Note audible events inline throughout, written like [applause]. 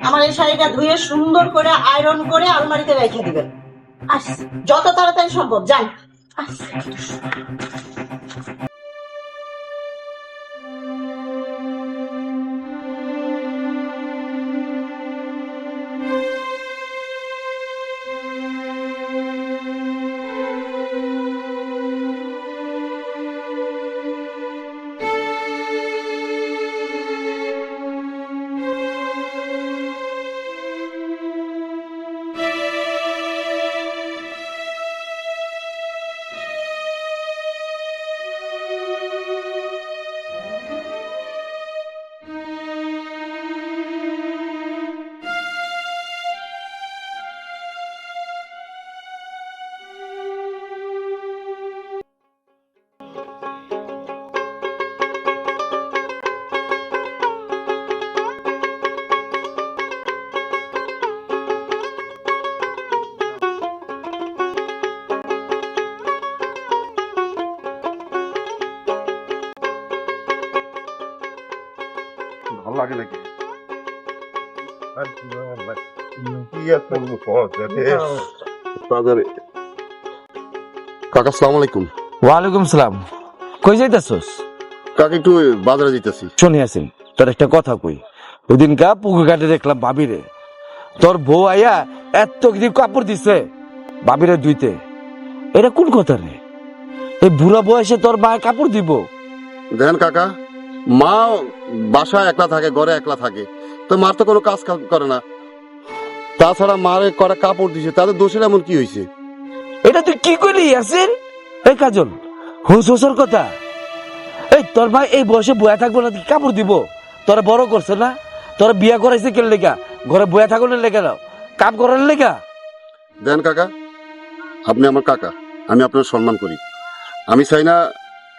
আমার এই শাড়িটা ধুয়ে সুন্দর করে আয়রন করে আলমারিতে রেখে দিবেন। আস যত তাড়াতাড়ি সম্ভব যাই আচ্ছা। বাজারে। কাকা সালাম আলাইকুম। ওয়ালাইকুম সালাম। কই যাইতাছস? কাকা একটু বাজারে যেতেছি শুনি আসিন তোর একটা কথা কই। পুকুর ঘাটে দেখলাম ভাবিরে তোর বউ আইয়া এত কিছু কাপড় দিছে ভাবিরে দুইতে এটা কোন কথা রে? এই বুড়া বয়সে তোর মা কাপড় দিব। দেখেন কাকা মা বাসায় একলা থাকে ঘরে একলা থাকে। তো মার তো কোনো কাজ করে না। তাছাড়া মারে করা কাপড় দিছে তাদের দোষের এমন কি হয়েছে এটা তুই কি করলি আসিন এই কাজল হুঁস হুসর কথা। এই তোর ভাই এই বয়সে বয়া থাকব না কাপড় দিব? তোরা বড় করছে না? তোরা বিয়া করাইছে কেন লেখা ঘরে বয়া থাকো না লেগা নাও কাম করার লেগা? দেন কাকা আপনি আমার কাকা আমি আপনার সম্মান করি। আমি চাই না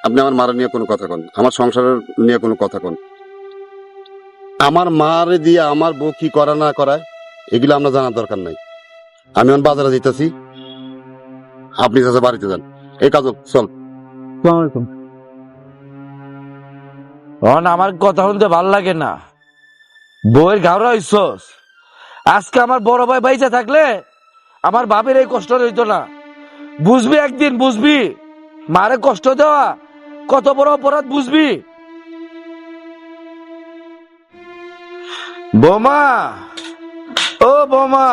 আপনি আমার মারা নিয়ে কোনো কথা কন আমার সংসারের নিয়ে কোনো কথা কন। আমার মারে দিয়ে আমার বউ কি করা না করায়? এগুলো আমরা জানার দরকার নাই। আমি এখন বাজারে যেতেছি আপনি চাচা বাড়িতে যান। এই কাজ চল। অন আমার কথা শুনতে ভালো লাগে না। বউয়ের ঘাওড়া হইছস। আজকে আমার বড় ভাই বাইচা থাকলে আমার বাপের এই কষ্ট হইতো না। বুঝবি একদিন বুঝবি। মারে কষ্ট দেওয়া কত বড় অপরাধ বুঝবি। বোমা! ও বোমা।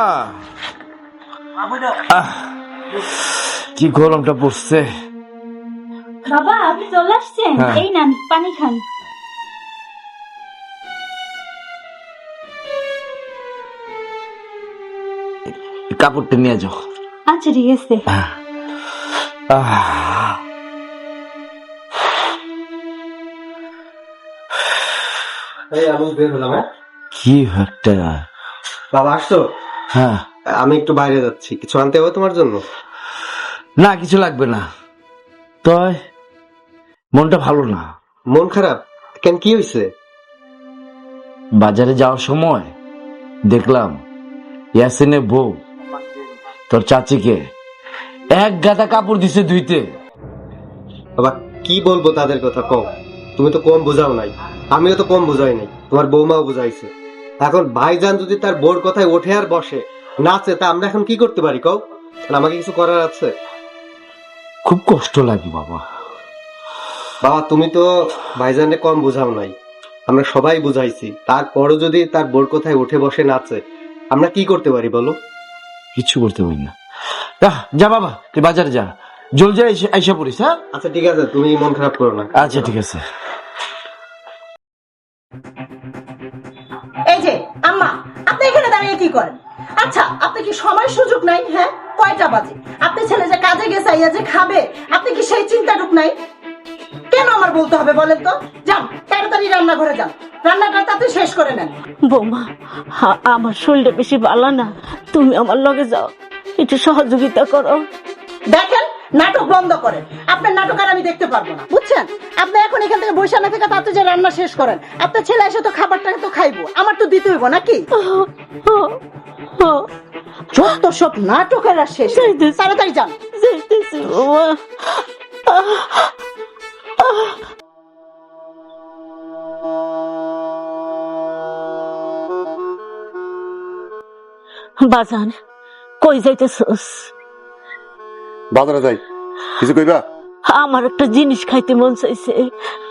আহ, কি গরমটা পড়ছে। বাবা আপনি চলে আসছেন? হ্যাঁ। এই নেন পানি খান। কাপড়টা নিয়ে যাও। আচ্ছা ঠিক আছে। আহ। এই আমি বের হলাম হ্যাঁ? কি একটা বাবা আসছো? হ্যাঁ। আমি একটু বাইরে যাচ্ছি। কিছু আনতে হবে তোমার জন্য? না কিছু লাগবে না। তয় মনটা ভালো না। মন খারাপ? কেন কি হয়েছে বাজারে যাওয়ার সময় দেখলাম ইয়াসিনের বউ তোর চাচিকে এক গাদা কাপড় দিছে ধুইতে। বাবা কি বলব তাদের কথা কম তুমি তো কম বোঝাও নাই। আমিও তো কম বোঝাই নাই। তোমার বৌমাও বুঝাইছে। এখন ভাইজান যদি তার বোর কথায় ওঠে আর বসে নাচে তা আমরা এখন কি করতে পারি কও আমাকে কিছু করার আছে খুব কষ্ট লাগে বাবা বাবা তুমি তো ভাইজানকে কম বোঝাও নাই আমরা সবাই বুঝাইছি তারপরও যদি তার বোর কথায় উঠে বসে নাচে আমরা কি করতে পারি বলো কিছু করতে পারি না যা, যা বাবা তুই বাজারে যা জলদি আইসা- আইসা পড়িস হ্যাঁ আচ্ছা ঠিক আছে তুমি মন খারাপ করো না আচ্ছা ঠিক আছে কি করেন আচ্ছা আপনি কি সময় সুযোগ নাই? হ্যাঁ কয়টা বাজে? আপনি ছেলে যে কাজে গেছে আইয়া যে খাবে আপনি কি সেই চিন্তাটুক নাই? কেন আমার বলতে হবে বলেন তো? যান তাড়াতাড়ি রান্নাঘরে যান। রান্নাটা তাতে শেষ করে নেন। বৌমা আমার শরীরটা বেশি ভালো না। তুমি আমার লগে যাও। একটু সহযোগিতা করো। দেখেন নাটক বন্ধ করেন। আপনার নাটক আর আমি দেখতে পারব না। বুঝছেন? আপনি এখন এখান থেকে বৈশা না থেকে তাতে যে রান্না শেষ করেন। আপনার ছেলে এসে তো খাবারটা তো খাইবো। আমার তো দিতে হইব নাকি? যত সব নাটকের আর শেষ। তাড়াতাড়ি যান। যাইতেছি বাজান কই যাইতেছস? বাজারে যাই। কিছু কইবা? আমার একটা জিনিস খাইতে মন চাইছে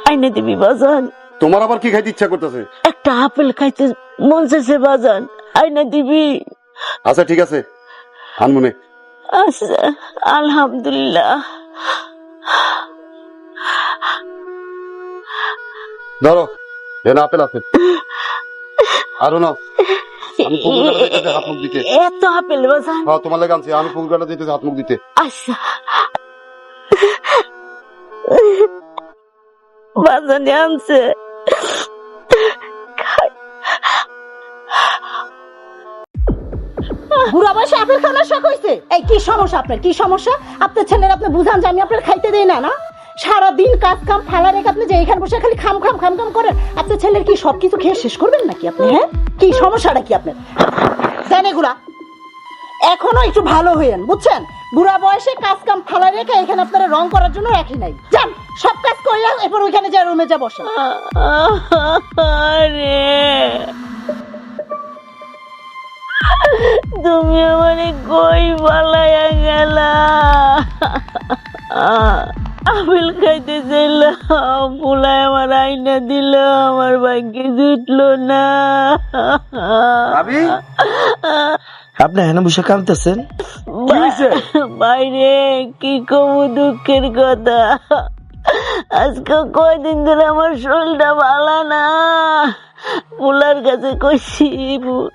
আইনে দিবি বাজান। তোমার আবার কি খাইতে ইচ্ছা করতেছে? একটা আপেল খাইতে মন চাইছে বাজান আইনে দিবি। আচ্ছা ঠিক আছে। আনমনে আচ্ছা আলহামদুলিল্লাহ। ধরো এনে আপেল আছে আরও না আমি পুকুর কাটা দিতেছি হাত মুখ দিতে। এত আপেল বাজান হ্যাঁ তোমার লেগে আনছি আমি পুকুর কাটা দিতেছি হাত মুখ দিতে। আচ্ছা। বাজানে আনছে। বুড়া বয়সে আপেল খাওয়ার শখ হয়েছে এই কি সমস্যা আপনার? কি সমস্যা? আপনার ছেলের আপনি বুঝান যে আমি আপনার খাইতে দেই না না? সারাদিন কাজ কাম, ফালা রেখে, আপনি যে এখানে বসে খালি খাম খাম খাম খাম করেন আপনার ছেলের কি সব কিছু খেয়ে শেষ করবেন নাকি আপনি হ্যাঁ? কি সমস্যাটা কি আপনার? জানে এগুলা। এখনও একটু ভালো হইয়েন, বুঝছেন? বুড়া বয়সে কাজ কাম, ফালা রেখে, এখানে আপনারা রং করার জন্য রাখি নাই। যান সব কাজ করিয়া এরপর ওইখানে যা রুমে যা বসে তুমি আমারে কই পালাইয়া গেলা? আপেল খাইতে চাইলাম পোলায় আমার আইনা দিল আমার ভাগ্যে জুটলো না। আপনি হেন বসে কাঁদতেছেন? বাইরে কি কমু দুঃখের কথা। আজকে কয়দিন ধরে আমার শরীরটা ভালো না। পোলার কাছে কইছি বু-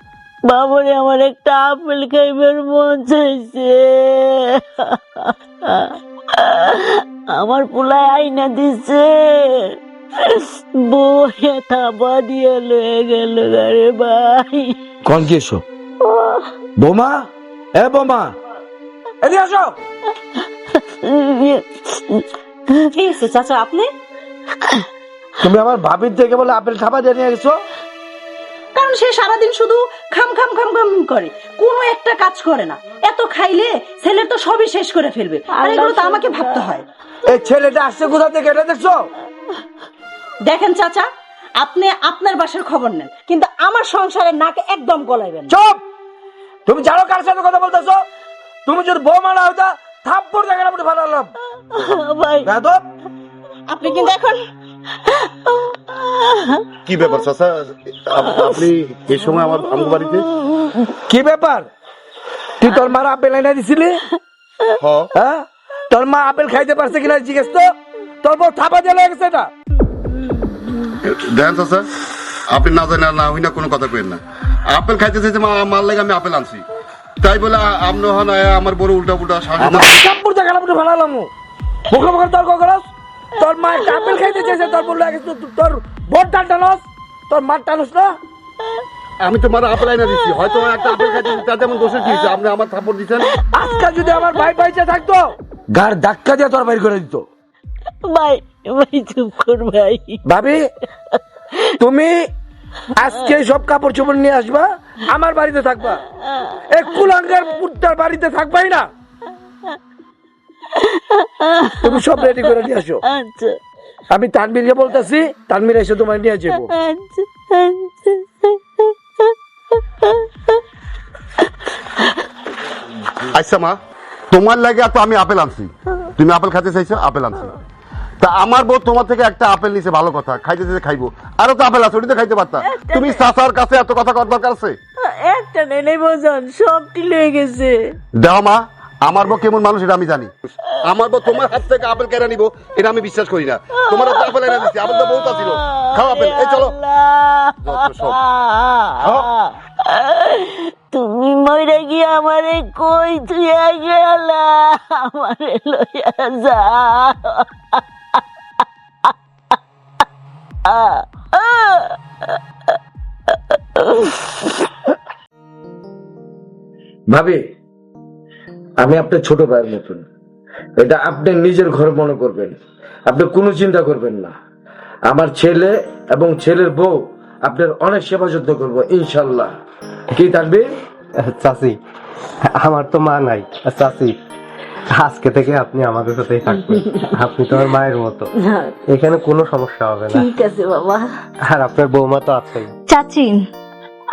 বাবারে আমার একটা আপেল খাইবার মন চাইছে। আমার পোলায় আইনা দিছে। বইয়া থাবা দিয়ে লয়ে গেল গারে ভাই। কোন কি এসো। বোমা? এ বোমা। এদিকে আসো। কি হয়েছে চাচা আপনি? তুমি আমার ভাবির থেকে বলে আপেল খাবার দিয়ে নিয়ে গেছো কারণ সে সারাদিন শুধু খাম খাম খাম খাম করে। কোনো একটা কাজ করে না। এত খাইলে ছেলের তো সবই শেষ করে ফেলবে। আর এগুলো তো আমাকে ভাবতে হয়। এই ছেলেটা আসছে কোথা থেকে এটা দেখছ? দেখেন চাচা আপনি আপনার বাসার খবর নেন কিন্তু আমার সংসারের নাকে একদম গলাইবেন না। চুপ! তুমি জানো কার সাথে কথা বলতেছো? তুমি যদি বৌমা না হইতা থাপ্পড় দেখে না ফাটালাম ভাই। বেদব আপনি কিন্তু এখন কি ব্যাপার চাচা? আপনি এই সময় আমার আমার বাড়িতে? কি ব্যাপার? তুই তোর মার আপেল এনে দিছিলি? হ্যাঁ? তোর মা আপেল খাইতে পারছে কিনা জিজ্ঞেস তো? তোর বউ থাপা দিয়ে লেগেছে এটা। দেখেন চাচা। আপনি না জানেন না হই না কোনো কথা কইেন না। আপেল খাইতে চাইতে মা মার লেগে আমি আপেল আনছি। তাই বলে আ- হন আমার বড় উল্টা পুল্টা সাহায্য আমার মুখে মুখে তর্ক করস? তোর মা একটা আপেল খাইতে চাইছে তোর বউ লেগেছে তোর বোট টান টানস তোর মার টানস না? আমি তো মারা আপেল আইনা দিচ্ছি হয়তো একটা আপেল খাইতে তাতে আমার দোষের কি হয়েছে? আপনি আমার থাপড় দিচ্ছেন আজকাল যদি আমার ভাই বাইচে থাকতো গার ধাক্কা দিয়ে তোর বাইর করে দিত। ভাই ভাই চুপ কর ভাই। ভাবি তুমি আজকে সব কাপড় চোপড় নিয়ে আসবা আমার বাড়িতে থাকবা। এক কুলাঙ্গার পুত্তার বাড়িতে থাকবাই না। [laughs] তুমি সব রেডি করে নিয়ে আসো। আচ্ছা। আমি তানবীরকে বলতেছি তানবীর এসে তোমার নিয়ে যাব আচ্ছা আচ্ছা। আচ্ছা মা তোমার লাগে তো আমি আপেল আনছি। তুমি আপেল খাইতে চাইছো আপেল আনছি। তা আমার বউ তোমার থেকে একটা আপেল নিছে ভালো কথা। খাইতে চাইছে খাইবো। আরও তো আপেল আছে ওটা তো খাইতে পারতা। তুমি চাচার কাছে এত কথা কর দরকার আছে? একটা নেই বোঝান সবটি লয়ে গেছে। দেহ মা আমার বউ কেমন মানুষ এটা আমি জানি। আমার বউ তোমার হাত থেকে আপেল কেনা নিবো এটা আমি বিশ্বাস করি না। তোমার হাতে আপেল এনে দিচ্ছি আপেল তো বহুত ছিল খাও আপেল এই চলো। যত সব। খাও। তুমি মরে গিয়ে আমারে কই তুইয়া গেলা? আমারে লইয়া যা। ভাবি আমি আপনার ছোট ভাইয়ের মতন। এটা আপনি নিজের ঘর মনে করবেন। আপনি কোনো চিন্তা করবেন না। আমার ছেলে এবং ছেলের বউ আপনার অনেক সেবা যত্ন করব ইনশাল্লাহ। কি থাকবে? চাচি আমার তো মা নাই। চাচি আজকে থেকে আপনি আমাদের সাথেই থাকবেন। আপনি তো আমার মায়ের মতো। এখানে কোনো সমস্যা হবে না। ঠিক আছে বাবা। আর আপনার বৌমা তো আছেই। চাচি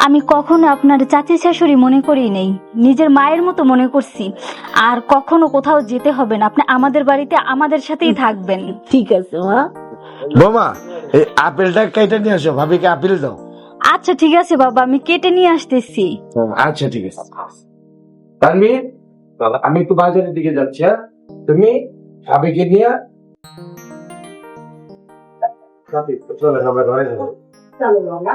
আমি কখনো আপনার চাচি শাশুড়ি মনে করি নেই। নিজের মায়ের মতো মনে করছি। আর কখনো কোথাও যেতে হবে না। আপনি আমাদের বাড়িতে আমাদের সাথেই থাকবেন। ঠিক আছে মা। বোমা এই আপেলটা কেটে নিয়ে আসো। ভাবিকে আপেল দাও। আচ্ছা ঠিক আছে বাবা আমি কেটে নিয়ে আসতেছি। আচ্ছা ঠিক আছে। তানভীর আমি একটু বাজারের দিকে যাচ্ছি হ্যাঁ? তুমি ভাবিকে নিয়ে চলো আমরা ঘরে যাব চলো বাবা